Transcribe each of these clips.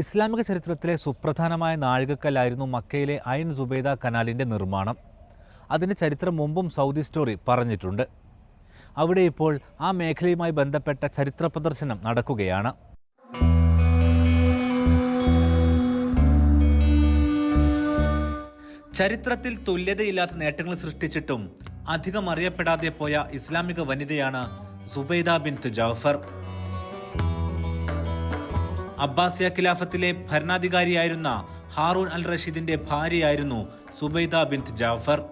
ഇസ്ലാമിക ചരിത്രത്തിലെ സുപ്രധാനമായ നാഴികക്കല്ലായിരുന്നു മക്കയിലെ അയൻ സുബൈദ കനാലിന്റെ നിർമ്മാണം. അതിന്റെ ചരിത്രം മുമ്പും സൗദി സ്റ്റോറി പറഞ്ഞിട്ടുണ്ട്. അവിടെ ഇപ്പോൾ ആ മേഖലയുമായി ബന്ധപ്പെട്ട ചരിത്ര പ്രദർശനം നടക്കുകയാണ്. ചരിത്രത്തിൽ തുല്യതയില്ലാത്ത നേട്ടങ്ങൾ സൃഷ്ടിച്ചിട്ടും അധികം അറിയപ്പെടാതെ പോയ ഇസ്ലാമിക വനിതയാണ് സുബൈദ ബിൻ ജാഫർ. അബ്ബാസിയ ഖിലാഫത്തിലെ ഭരണാധികാരിയായിരുന്ന ഹാറൂൻ അൽ റഷീദിന്റെ ഭാര്യയായിരുന്നു സുബൈദ ബിന്ത് ജാഫർ.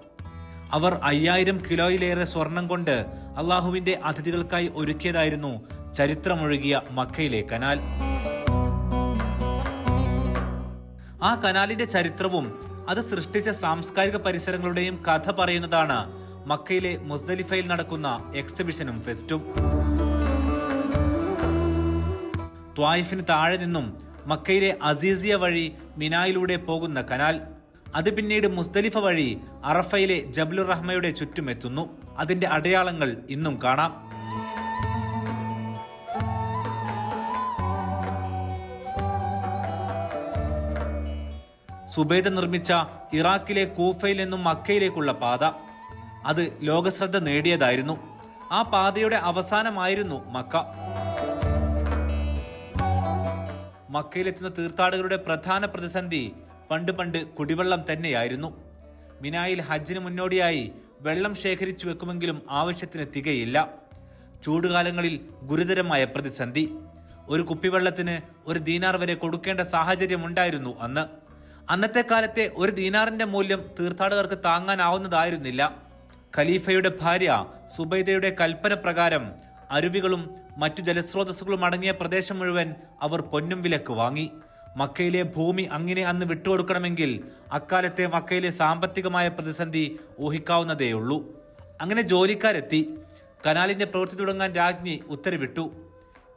അവർ അയ്യായിരം കിലോയിലേറെ സ്വർണം കൊണ്ട് അള്ളാഹുവിന്റെ അതിഥികൾക്കായി ഒരുക്കിയതായിരുന്നു ചരിത്രമൊഴുകിയ മക്കയിലെ കനാൽ. ആ കനാലിന്റെ ചരിത്രവും അത് സൃഷ്ടിച്ച സാംസ്കാരിക പരിസരങ്ങളുടെയും കഥ പറയുന്നതാണ് മക്കയിലെ മുസ്ദലിഫയിൽ നടക്കുന്ന എക്സിബിഷനും ഫെസ്റ്റും. ത്വായിഫിന് താഴെ നിന്നും മക്കയിലെ അസീസിയ വഴി മിനായിലൂടെ പോകുന്ന കനാൽ അത് പിന്നീട് മുസ്തലിഫ വഴി അറഫയിലെ ജബ്ലുർ റഹ്മയുടെ ചുറ്റുമെത്തുന്നു അതിന്റെ അടയാളങ്ങൾ ഇന്നും കാണാം. സുബൈദ നിർമ്മിച്ച ഇറാഖിലെ കൂഫയിൽ നിന്നും മക്കയിലേക്കുള്ള പാത. അത് ലോകശ്രദ്ധ നേടിയതായിരുന്നു. ആ പാതയുടെ അവസാനമായിരുന്നു മക്ക. മക്കയിലെത്തുന്ന തീർത്ഥാടകരുടെ പ്രധാന പ്രതിസന്ധി പണ്ട് പണ്ട് കുടിവെള്ളം തന്നെയായിരുന്നു. മിനായിൽ ഹജ്ജിന് മുന്നോടിയായി വെള്ളം ശേഖരിച്ചു വെക്കുമെങ്കിലും ആവശ്യത്തിന് തികയില്ല. ചൂടുകാലങ്ങളിൽ ഗുരുതരമായ പ്രതിസന്ധി. ഒരു കുപ്പിവെള്ളത്തിന് ഒരു ദീനാർ വരെ കൊടുക്കേണ്ട സാഹചര്യമുണ്ടായിരുന്നു അന്ന്. അന്നത്തെ കാലത്തെ ഒരു ദീനാറിന്റെ മൂല്യം തീർത്ഥാടകർക്ക് താങ്ങാനാവുന്നതായിരുന്നില്ല. ഖലീഫയുടെ ഭാര്യ സുബൈദയുടെ കൽപ്പന പ്രകാരം അരുവികളും മറ്റു ജലസ്രോതസ്സുകളും അടങ്ങിയ പ്രദേശം മുഴുവൻ അവർ പൊന്നും വിലക്ക് വാങ്ങി. മക്കയിലെ ഭൂമി അങ്ങനെ അന്ന് വിട്ടുകൊടുക്കണമെങ്കിൽ അക്കാലത്തെ മക്കയിലെ സാമ്പത്തികമായ പ്രതിസന്ധി ഊഹിക്കാവുന്നതേയുള്ളൂ. അങ്ങനെ ജോലിക്കാരെത്തി. കനാലിന്റെ പ്രവൃത്തി തുടങ്ങാൻ രാജ്ഞി ഉത്തരവിട്ടു.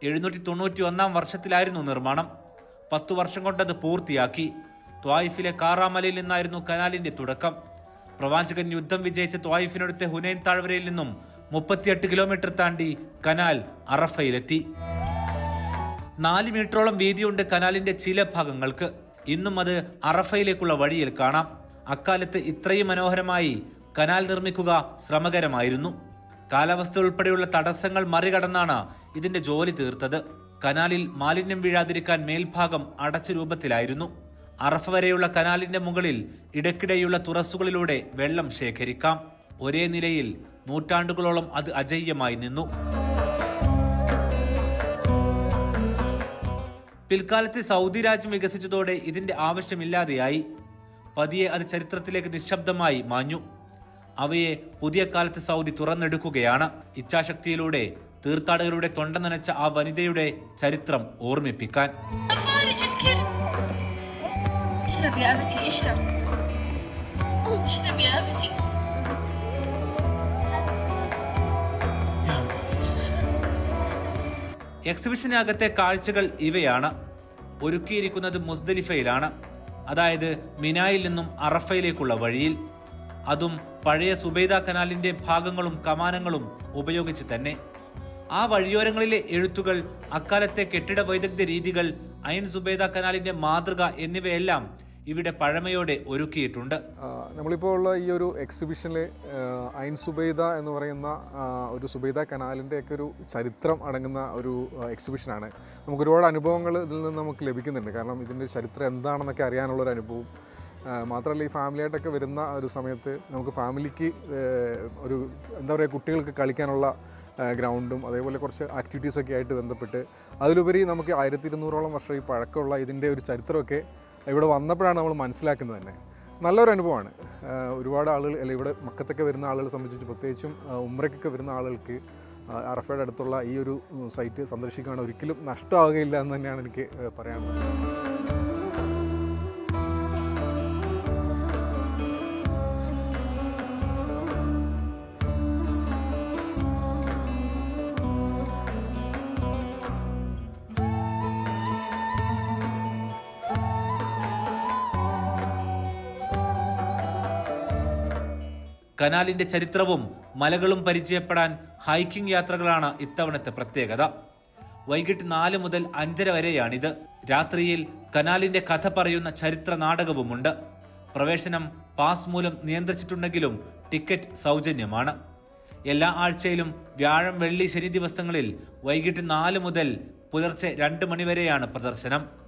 എഴുന്നൂറ്റി തൊണ്ണൂറ്റി ഒന്നാം വർഷത്തിലായിരുന്നു നിർമ്മാണം. പത്തു വർഷം കൊണ്ടത് പൂർത്തിയാക്കി. ത്വായിഫിലെ കാറാമലയിൽ നിന്നായിരുന്നു കനാലിന്റെ തുടക്കം. പ്രവാചകൻ യുദ്ധം വിജയിച്ച ത്വായിഫിനടുത്തെ ഹുനൈൻ താഴ്വരയിൽ നിന്നും മുപ്പത്തിയെട്ട് കിലോമീറ്റർ താണ്ടി കനാൽ അറഫയിലെത്തി. നാല് മീറ്ററോളം വീതിയുണ്ട് കനാലിന്റെ ചില ഭാഗങ്ങൾക്ക്. ഇന്നും അത് അറഫയിലേക്കുള്ള വഴിയിൽ കാണാം. അക്കാലത്ത് ഇത്രയും മനോഹരമായി കനാൽ നിർമ്മിക്കുക ശ്രമകരമായിരുന്നു. കാലാവസ്ഥ ഉൾപ്പെടെയുള്ള തടസ്സങ്ങൾ മറികടന്നാണ് ഇതിന്റെ ജോലി തീർത്തത്. കനാലിൽ മാലിന്യം വീഴാതിരിക്കാൻ മേൽഭാഗം അടച്ച രൂപത്തിലായിരുന്നു. അറഫ വരെയുള്ള കനാലിന്റെ മുകളിൽ ഇടയ്ക്കിടെയുള്ള തുറസ്സുകളിലൂടെ വെള്ളം ശേഖരിക്കാം. ഒരേ നിലയിൽ നൂറ്റാണ്ടുകളോളം അത് അജയ്യമായി നിന്നു പിൽക്കാലത്ത് സൗദി രാജ്യം വികസിച്ചതോടെ ഇതിന്റെ ആവശ്യമില്ലാതെയായി പതിയെ അത് ചരിത്രത്തിലേക്ക് നിശബ്ദമായി മാഞ്ഞു അവയെ പുതിയ കാലത്ത് സൗദി തുറന്നെടുക്കുകയാണ് ഇച്ഛാശക്തിയിലൂടെ തീർത്ഥാടകരുടെ തൊണ്ട നനച്ച ആ വനിതയുടെ ചരിത്രം ഓർമ്മിപ്പിക്കാൻ فارج الكرب اشرب يا أبتي اشرب اشرب يا أبتي എക്സിബിഷനകത്തെ കാഴ്ചകൾ ഇവയാണ്. ഒരുക്കിയിരിക്കുന്നത് മുസ്ദലിഫയിലാണ്. അതായത് മിനായിൽ നിന്നും അറഫയിലേക്കുള്ള വഴിയിൽ. അതും പഴയ സുബൈദ കനാലിന്റെ ഭാഗങ്ങളും കമാനങ്ങളും ഉപയോഗിച്ച് തന്നെ. ആ വഴിയോരങ്ങളിലെ എഴുത്തുകൾ അക്കാലത്തെ കെട്ടിട വൈദഗ്ധ്യ രീതികൾ ഐൻ സുബൈദ കനാലിന്റെ മാതൃക എന്നിവയെല്ലാം ഇവിടെ പഴമയോടെ ഒരുക്കിയിട്ടുണ്ട്. നമ്മളിപ്പോൾ ഉള്ള ഈ ഒരു എക്സിബിഷനിൽ ഐൻ സുബൈദ എന്ന് പറയുന്ന ഒരു സുബൈദ കനാലിന്റെ ഒക്കെ ഒരു ചരിത്രം അടങ്ങുന്ന ഒരു എക്സിബിഷനാണ് നമുക്ക് ഒരുപാട് അനുഭവങ്ങൾ ഇതിൽ നിന്ന് നമുക്ക് ലഭിക്കുന്നുണ്ട്. കാരണം ഇതിന്റെ ചരിത്രം എന്താണെന്നൊക്കെ അറിയാനുള്ളൊരു അനുഭവം. മാത്രമല്ല ഈ ഫാമിലിയായിട്ടൊക്കെ വരുന്ന ഒരു സമയത്ത് നമുക്ക് ഫാമിലിക്ക് ഒരു എന്താ പറയുക കുട്ടികൾക്ക് കളിക്കാനുള്ള ഗ്രൗണ്ടും അതേപോലെ കുറച്ച് ആക്ടിവിറ്റീസൊക്കെ ആയിട്ട് ബന്ധപ്പെട്ട് അതിലുപരി നമുക്ക് ആയിരത്തി ഇരുന്നൂറോളം വർഷം ഈ പഴക്കമുള്ള ഇതിന്റെ ഒരു ചരിത്രമൊക്കെ ഇവിടെ വന്നപ്പോഴാണ് നമ്മൾ മനസ്സിലാക്കുന്നത് തന്നെ. നല്ലൊരു അനുഭവമാണ്. ഒരുപാട് ആളുകൾ അല്ല ഇവിടെ മക്കത്തൊക്കെ വരുന്ന ആളുകളെ സംബന്ധിച്ച് പ്രത്യേകിച്ചും ഉമ്രയ്ക്കൊക്കെ വരുന്ന ആളുകൾക്ക് അറഫയുടെ അടുത്തുള്ള ഈ ഒരു സൈറ്റ് സന്ദർശിക്കുകയാണ് ഒരിക്കലും നഷ്ടമാകുകയില്ല എന്ന് തന്നെയാണ് എനിക്ക് പറയാനുള്ളത്. കനാലിന്റെ ചരിത്രവും മലകളും പരിചയപ്പെടാൻ ഹൈക്കിംഗ് യാത്രകളാണ് ഇത്തവണത്തെ പ്രത്യേകത. വൈകിട്ട് നാല് മുതൽ അഞ്ചര വരെയാണിത്. രാത്രിയിൽ കനാലിന്റെ കഥ പറയുന്ന ചരിത്ര നാടകവുമുണ്ട്. പ്രവേശനം പാസ് മൂലം നിയന്ത്രിച്ചിട്ടുണ്ടെങ്കിലും ടിക്കറ്റ് സൗജന്യമാണ്. എല്ലാ ആഴ്ചയിലും വ്യാഴം വെള്ളി ശനി ദിവസങ്ങളിൽ വൈകിട്ട് നാല് മുതൽ പുലർച്ചെ രണ്ട് മണിവരെയാണ് പ്രദർശനം.